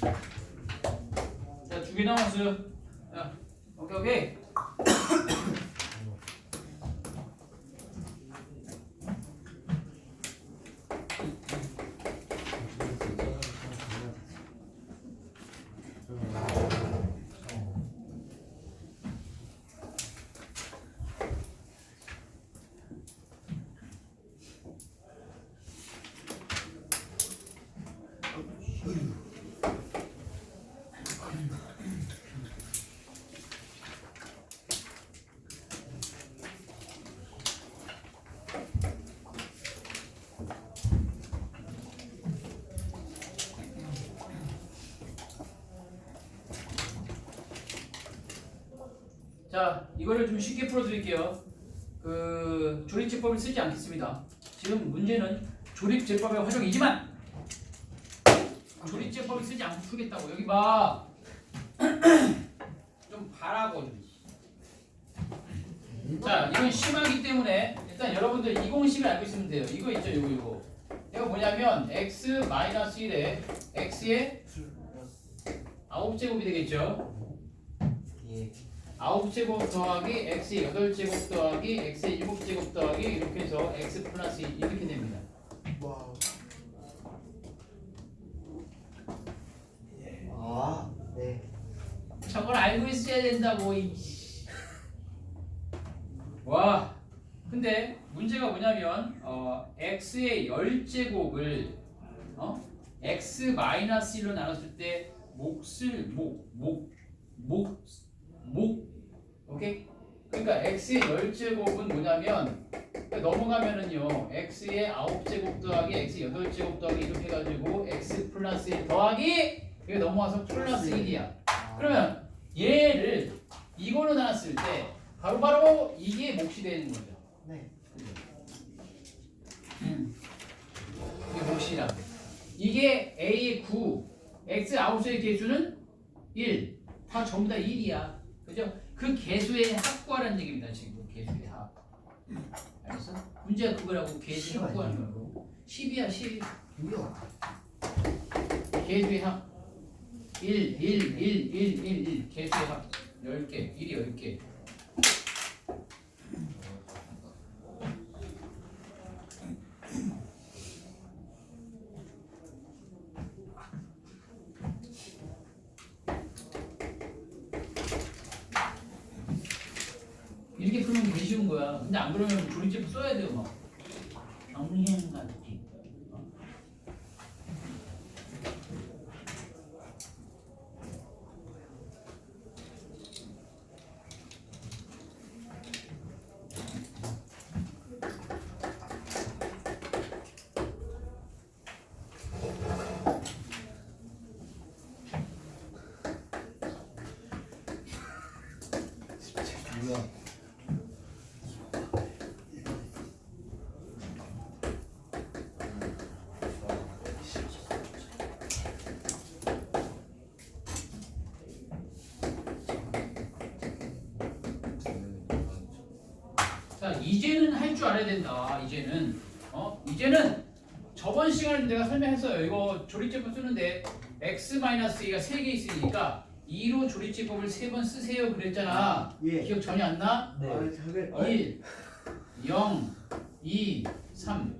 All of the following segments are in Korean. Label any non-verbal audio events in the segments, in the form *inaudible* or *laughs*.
자, 두 개 남았어요. 자, 오케이, 오케이. 자, 이거를 좀 쉽게 풀어드릴게요. 그 조립제법을 쓰지 않겠습니다. 지금 문제는 조립제법의 활용이지만 조립제법을 쓰지 않고 풀겠다고. 여기 봐. *clears throat* 좀 바라고. 자, 이건 심하기 때문에 일단 여러분들 20식을 알고 있으면 돼요. 이거 있죠, 이거 이거. 이거 뭐냐면 x 1에 x의 9제곱이 되겠죠. 예. 아홉 제곱 더하기 x 여덟 제곱 더하기 x 일곱 제곱 더하기 이렇게 해서 x 플러스 이- 이렇게 됩니다. 와우. 아, 네. 저걸 알고 있어야 된다고. 이 씨. 와, 근데 문제가 뭐냐면 어, x의 열 제곱을 어? x 마이너스 1로 나눴을 때 몫을 목 목 목 목 오케이? 그러니까 x의 열 제곱은 뭐냐면 넘어가면은요 x의 아홉 제곱 더하기 x 여덟 제곱 더하기 이렇게 해가지고 x 플러스 1 더하기 이게 넘어와서 플러스 1이야. 그러면 얘를 이걸로 나눴을 때 바로바로 이게 몫이 되는 거죠. 네. 음. 이게 몫이라. 이게 A의 9, X 아웃의 개수는 1. 다 전부 다 1이야. 그죠? 그 개수의 합구하라는 얘기입니다. 지금 그 개수의 합. 알겠어? 문제가 그거라고 개수 십이 합구하는 아니에요? 거고. 10이야 10. 뭐야? 개수의 합 1, 1, 1, 1, 1, 1 개수의 합 10개 1이 10개 이렇게 풀면 되게 쉬운 거야 근데 안 그러면 조리집 써야 돼요 막 정리행 같지 뭐야? 자 이제는 할 줄 알아야 된다 이제는. 어? 이제는 저번 시간에 내가 설명했어요. 이거 조립제법 쓰는데 x-2가 3개 있으니까 2로 조립제법을 3번 쓰세요 그랬잖아. 예. 기억 전혀 안 나? 네. 아, 저게 1 0 2 3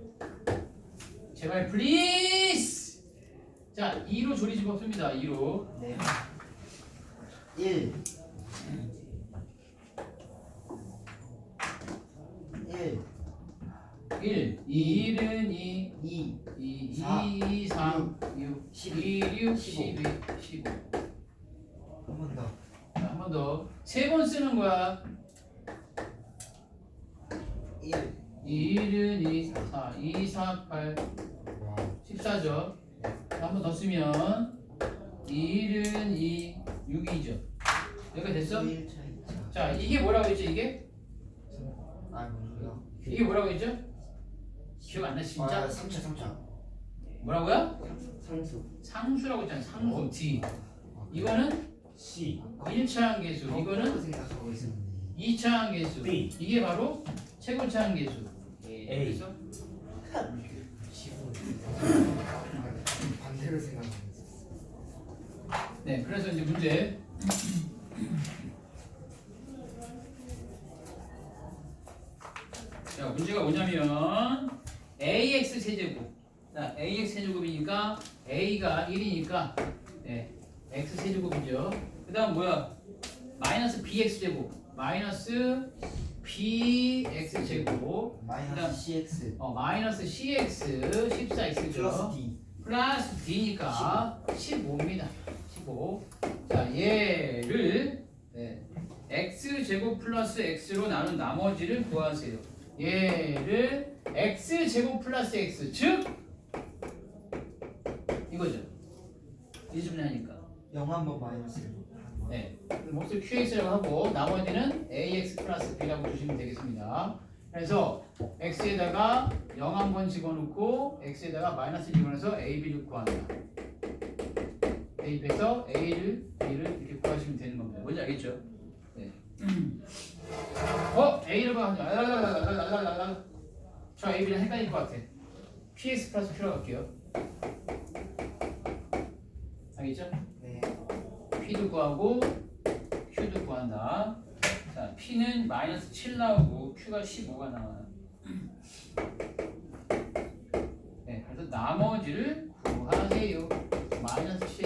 제발 플리즈 자 2로 조립제법 씁니다 2로. 네. 1 1 1 1은 2 2 2 사, 2 3 6 12 2 6 십오. 12 15 한 번 더. 한 번 더. 세 번 쓰는 거야. 1 1은 2, 4, 2, 4, 8, 와. 14죠. 한 번 더 쓰면 1은 2, 6이죠. 여기가 됐어? 1. 자, 이게 뭐라고 했죠, 이게? 아? 이게 뭐라고 했죠? 기억 안 나, 진짜? 아, 3차 3차. 뭐라고요? 상수. 상수라고 했잖아, 상수, D. 이거는 C 1차항 개수, 이거는 어, 생각하고 있었는데. 2차항 개수. B. 이게 바로 최고차항 개수. 예. A. 그래서 15. 반대로 생각하고 있었어. 네, 그래서 이제 문제. 자, 문제가 뭐냐면 ax 세제곱. 자, ax 세제곱이니까 a가 1이니까 네, x 세제곱이죠. 그 다음 뭐야? 마이너스 bx 제곱. 마이너스 bx 제곱. 마이너스 CX 어, 마이너스 cx 14x죠. 플러스 D 플러스 d니까 15 입니다. 15. 자, 얘를 네, x 제곱 플러스 x로 나눈 나머지를 구하세요. 얘를 x 제곱 플러스 x 즉 이거죠. 이주문하니까. 0 한번 마이너스. 네. 몫을 qx라고 하고 나머지는 ax 플러스 b라고 주시면 되겠습니다. 그래서 x에다가 0 한번 집어넣고 x에다가 마이너스 집어넣어서 a, b를 구한다. 대입해서 a를, b를 이렇게 구하시면 되는 겁니다. 뭔지 알겠죠? 네. *clears throat* 어? a를 구하자. 저 A, B랑 헷갈릴 것 같아. PS 플러스 Q로 할게요. 알겠죠? 네. P도 구하고 Q도 구한다. 자, P는 마이너스 7 나오고 Q가 15가 나와요. 네, 그래서 나머지를 구하세요. 마이너스 7.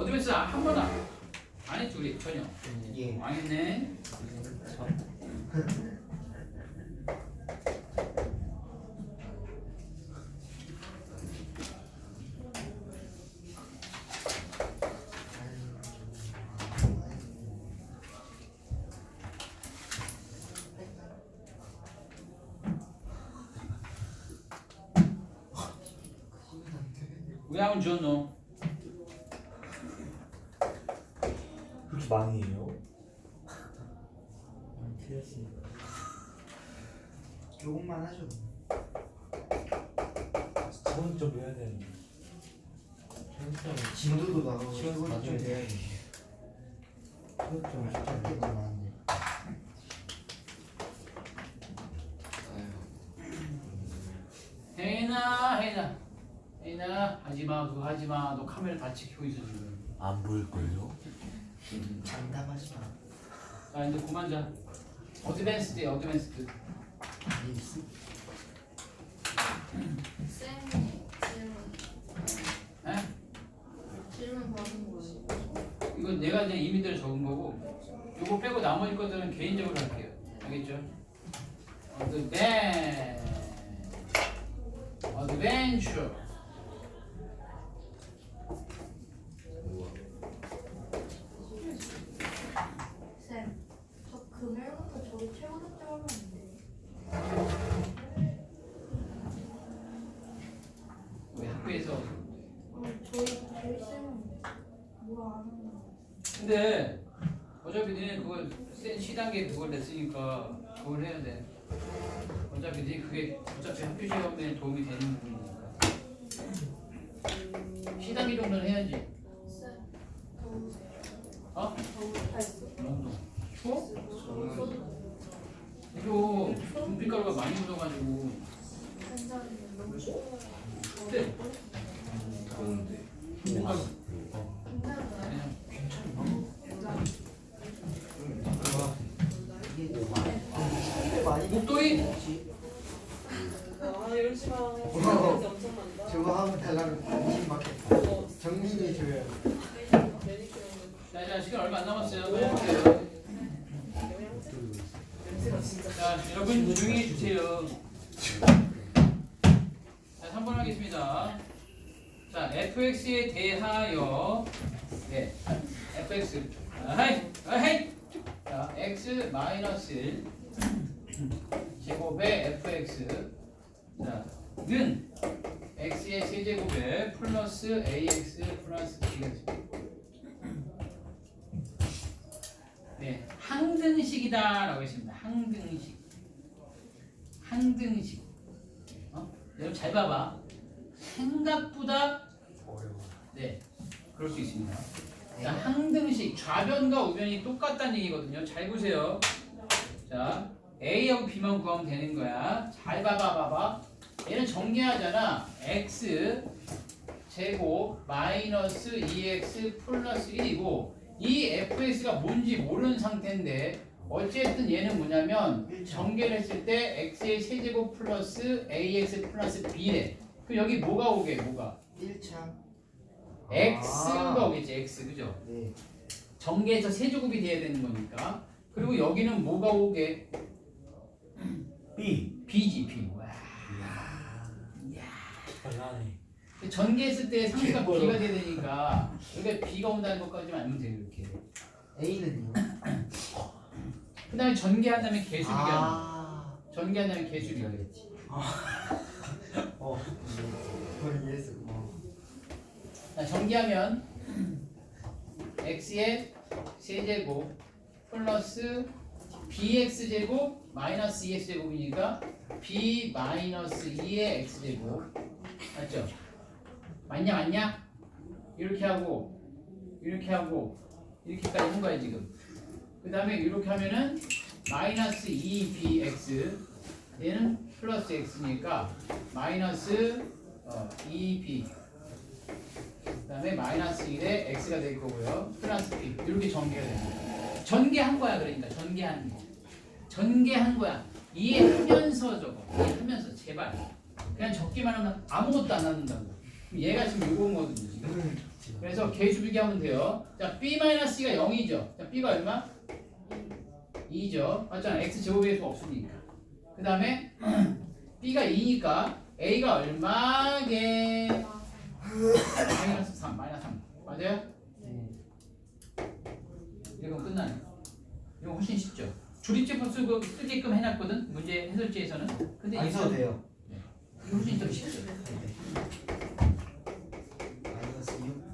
어드밴스 한 번도 안, 했지 우리 전혀. 예. 안 했네. We haven't. 많이 해요? 틀렸습니다 조금만 하죠. 저는 좀 해야 되는데. 진도도 나가고 시간 시간이 좀 나중에. 돼야지. 좀 짧게 나왔네 혜인아 혜인아 혜인아 하지마 그거 하지마. 너 카메라 다 찍히고 있어 지금. 안 보일걸요? 장담하지 마 자 이제 그만 자 어드밴스 돼 어드밴스 예스 쌤이 질문 에? 질문 받은 거예요. 이거 내가 그냥 이미대로 적은 거고 요거 빼고 나머지 것들은 개인적으로 할게요 알겠죠? 어드밴 어드벤처 쌤, 저 금요일부터 저희 최고 득점 하면 안 돼요? 왜 학교에서 어, 저희 저희 쌤은 뭐라 안 한다. 근데 어차피 너네 그걸 센 시단계 그걸 냈으니까 그걸 해야 돼 어차피 너 그게 어차피 학교 시험에 도움이 되는 부분이니까 시단계 정도는 해야지 쌤, 더우세요? 어? 더우 했어. 너무 추워? 이거 분필가루가 많이 묻어가지고 괜찮은데 너무 추워요. 네. 더운데 분필가루 목도리? 아 열심히 하고 어. 진짜 엄청 많다. 저거 하면 달라면 관심 받겠다 어, 정민이 줘야 매니큐어는 자, 자 시간 얼마 안 남았어요 빨리 할게요 영양제? 냄새가 진짜. 자 여러분 조용히 해주세요 자 3번 하겠습니다 자 fx에 대하여 네 fx 아하이 아하이 자 x 마이너스 1 제곱의 fx 자 는 x의 세제곱에 플러스 ax 플러스 bx 네 항등식이다라고 했습니다. 항등식 항등식 어? 여러분 잘 봐봐 생각보다 어려워. 네 그럴 수 있습니다. 자, 항등식 좌변과 우변이 똑같다는 얘기거든요. 잘 보세요. 자, A하고 B만 구하면 되는 거야. 잘 봐봐, 봐봐. 얘는 정리하잖아. x 제곱 마이너스 2x 플러스 1이고 이 fx가 뭔지 모르는 상태인데 어쨌든 얘는 뭐냐면 전개를 했을 때 x의 세제곱 플러스 ax 플러스 b래. 그 여기 뭐가 오게? 뭐가? 1차 x가 오겠지. x 그죠? 네 전개해서 세제곱이 돼야 되는 거니까. 그리고 여기는 뭐가 오게? B. b지 b. 와. 잘나네. 전개했을 때 상수가 b가 돼야 되니까 여기가 b가 온다는 것까지만 알면 돼요 이렇게. A는요? 그 다음에 전개한 다음에 개수 비교하는 거. 아 전개한 다음에 개수 비교하는 거. 이해하겠지 어 그걸 이해했어 어. 자, 전개하면 x의 세제곱 플러스 bx 제곱 마이너스 2x 제곱이니까 b 마이너스 2의 x 제곱 맞죠? 맞냐 맞냐? 이렇게 하고 이렇게 하고 이렇게까지 한 거야 지금. 그 다음에 이렇게 하면은 마이너스 2bx 얘는 플러스 x니까 마이너스 어, 2b 그 다음에 마이너스 1에 x가 될 거고요. 플러스 b 이렇게 전개가 됩니다. 전개한 거야 그러니까 전개한 거. 전개한 거야. 이해하면서 적어. 이해하면서 제발. 그냥 적기만 하면 아무것도 안 남는다고. 그럼 얘가 지금 요거인 거거든요. 지금. 그래서 개수 비교하면 돼요. 자 b-가 0이죠. 자 b가 얼마? 2죠. 맞잖아. x 제곱의 수 없으니까. 그 다음에 *clears throat* b가 2니까 a가 얼마게? 마이너스 3, 마이너스 3. 맞아요? 네 이거 끝나네. 이거 훨씬 쉽죠. 조립제법 쓰고 쓰게끔 해놨거든. 문제 해설지에서는. 근데 안 써도 돼요 이거 훨씬 좀 쉽죠. 마이너스 6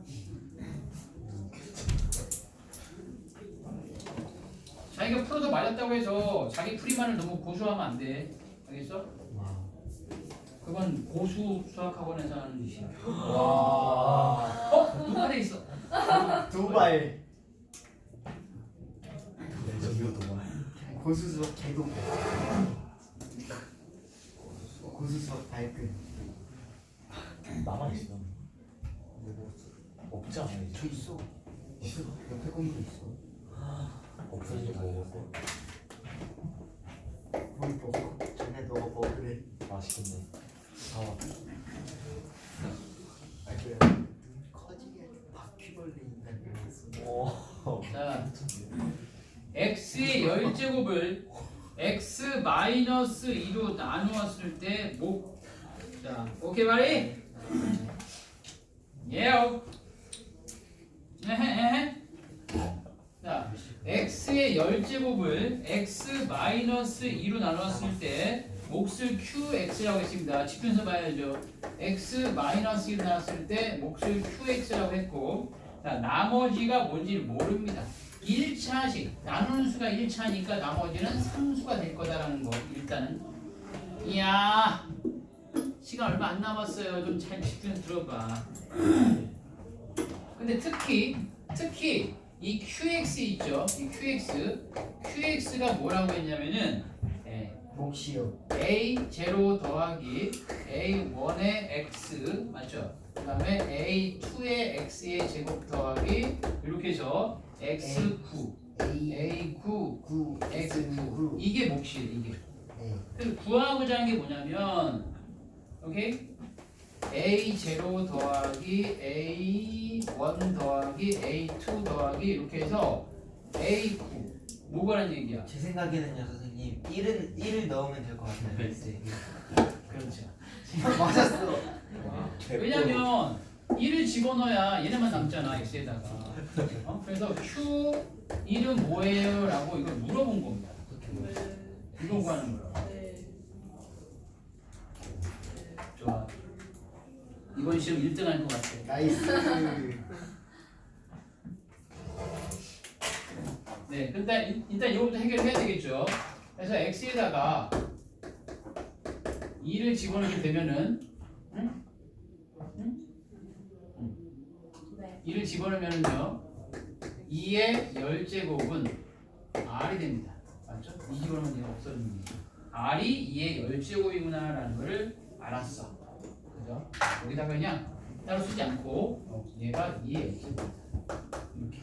자기가 풀어서 맞았다고 해서 자기 풀이만을 너무 고수하면 안 돼. 알겠어? 와. 그건 고수 수학학원에서 하는 짓이야. 와. 어? 누가 돼 있어? 두발 레전드 동안. 고수 수업 개도 고수 수업 발끈 나만 있어. 없지 않아 이제. 저 있어 있어 옆에 건물 있어 없어지고. 거기 먹어 전에 너가 먹으래 맛있겠네. 어. 자, x의 열 제곱을 x 마이너스 2로 나누었을 때 목. 자, 오케이 말이? 에헤 자, x의 열 제곱을 x 마이너스 2로 나누었을 때 몫을 qx라고 했습니다. 집중해서 봐야죠. x 마이너스 2로 나눴을 때 몫을 qx라고 했고 자, 나머지가 뭔지 모릅니다. 1차식 나누는 수가 1차니까 나머지는 상수가 될 거다라는 거 일단은 이야 시간 얼마 안 남았어요. 좀 잘 집중해서 들어봐. 근데 특히 특히 이 QX 있죠? 이 QX QX가 뭐라고 했냐면은 예, 몫이요 A 제로 더하기 A 1의 X 맞죠? 그다음에 A 2의 X의 제곱 더하기 이렇게 해서 X 9 A A 9 9 X 9 9 이게 몫이에요 이게. 네. 그래서 구하고자 하는 게 뭐냐면 오케이? A 제로 더하기 a 1 더하기 a 2 더하기 이렇게 해서 a 9 뭐가란 얘기야? 제 생각에는요 선생님 1은 1을 넣으면 될 것 같아요 엑스에 *laughs* 그렇죠. *laughs* 맞았어 왜냐면 1을 집어넣어야 얘네만 남잖아 x에다가. 어? 그래서 q 1은 뭐예요? 라고 이걸 물어본 겁니다. 이거 구하는 거야. 네. 좋아. 이번 시험 1등 할 것 같아. 나이스. *laughs* 네, 일단 일단 이거부터 해결해야 되겠죠. 그래서 x에다가 2를 집어넣게 되면은 응? 네. 2를 집어넣으면은요 2의 열제곱은 r이 됩니다. 맞죠? 2 집어넣으면 얘가 없어집니다. r이 2의 열제곱이구나라는 거를 알았어. 그죠? 여기다가 그냥 따로 쓰지 않고 어, 얘가 2의 열제곱이다. 이렇게.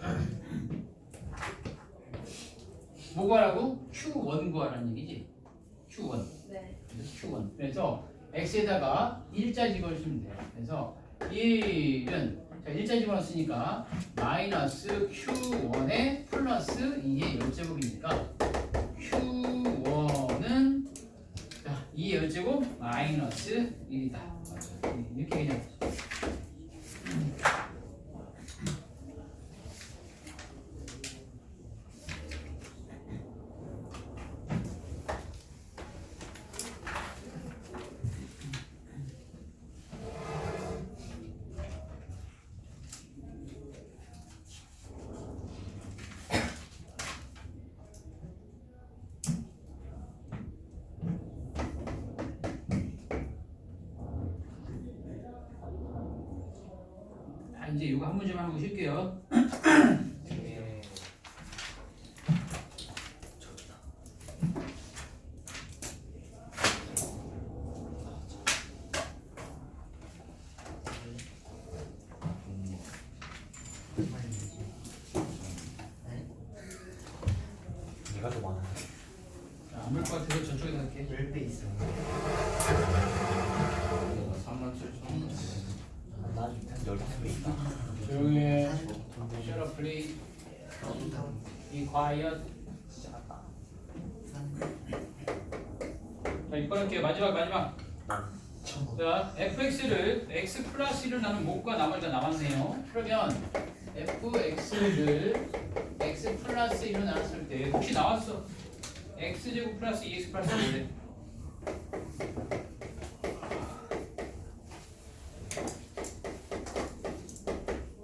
뭐 구하라고? Q1 구하라는 얘기지. Q1. 네. 그래서 Q1. 그래서 X에다가 1자 집어주시면 돼요. 그래서 1은 자 1자 집어넣었으니까 마이너스 Q1에 플러스 2의 열제곱이니까 Q1은 자 2의 열제곱 마이너스 1이다. 맞죠? 이렇게 그냥 아, 이제 이거 한 문제만 하고 쉴게요. 네. 얘가 더 많아. 자, 안물것 같아서 저쪽에 갈게. 웰페 있어. 3만 7천 원. 난 일단 15배 있다. 조용히 해. 사실 Shut up, please. 다운 Be quiet. 시작했다. 자, 이거 할게요. 마지막, 자, fx를 x 플러스 1을 나눈 목과 나머지가 남았네요. 그러면 fx를 x 플러스 1로 나눴을 때 혹시 나왔어? x제곱 플러스 2x 플러스 1래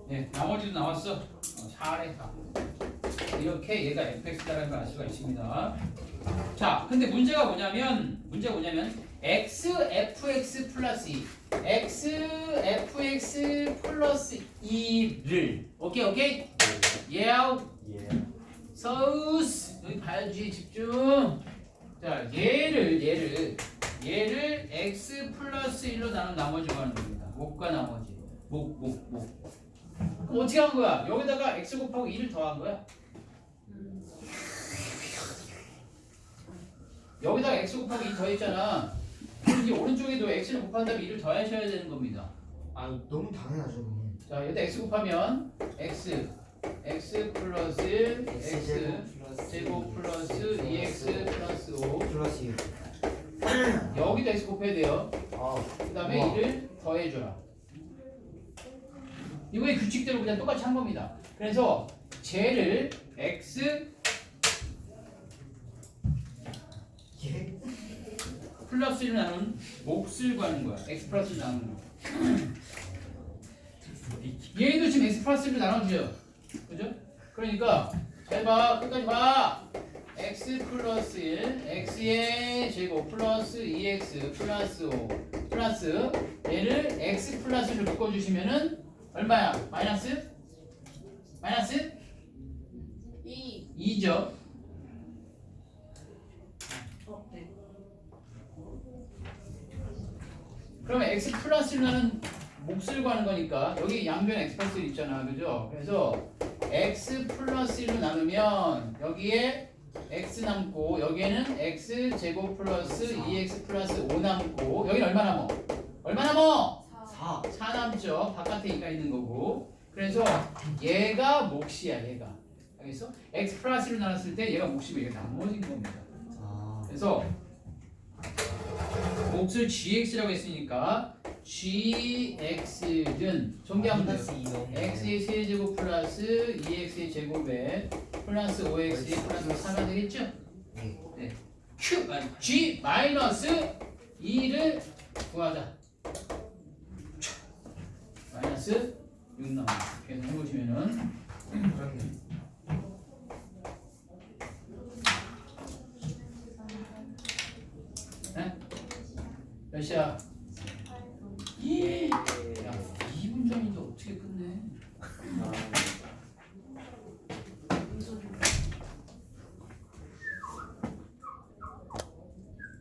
네, 나머지도 나왔어. 어, 4래 4. 이렇게 얘가 fx다라는 걸 알 수가 있습니다. 자, 근데 문제가 뭐냐면 문제가 뭐냐면 x fx 플러스 2 x fx 플러스 2를. 오케이 오케이? yeah 예. 서우스. 여기 봐야지 집중. 자 얘를 얘를 얘를 x 플러스 1로 나눈 나머지 하는 겁니다. 목과 나머지. 목 목 목. 그럼 어떻게 한 거야? 여기다가 x 곱하고 2를 더한 거야? 여기다가 x 곱하기 2 더했잖아. 그럼 이제 오른쪽에도 x를 곱한 다음에 2를 더하셔야 되는 겁니다 아 너무 당연하죠 그건. 자 여기다 x 곱하면 x x 플러스 1 x 제곱 플러스 2x 플러스 5 플러스 1. 여기다 x 곱해야 돼요 아 그 다음에 우와. 2를 더해줘라 이거의 규칙대로 그냥 똑같이 한 겁니다 그래서 쟤를 x 플러스 1을 나눈 몫을 구하는 거야 x 플러스 1을 나누는 거 *laughs* 얘도 지금 x 플러스 1을 나눠줘요 그죠? 그러니까 잘 봐 끝까지 봐 x 플러스 1 x의 제곱 플러스 2x 플러스 5 플러스 얘를 x 플러스 1로 묶어주시면은 얼마야? 마이너스? 마이너스? 2. 2죠 어, 네. 그러면 x 플러스는 몫을 구하는 거니까 여기 양변 x 플러스 1 있잖아 그죠? 그래서 x 플러스 1로 나누면 여기에 x 남고 여기에는 x 제곱 플러스 2x 플러스 5 남고 여기는 얼마 남어? 얼마 남어? 4. 4. 4 남죠 바깥에 2가 있는 거고 그래서 얘가 몫이야 얘가 알겠어? x 플러스 1로 나눴을 때 얘가 몫이고 얘가 나머진 겁니다 아. 그래서 몫을 gx라고 했으니까 gx는 정리하면 돼요. 마이너스 2 너무. x의 세제곱 플러스 2x의 제곱에 플러스 5x의 플러스 4가 되겠죠? 네. Q 아니 G 마이너스 2를 구하자. 마이너스 6 나옵니다. 이렇게 해보시면은 몇이야? 이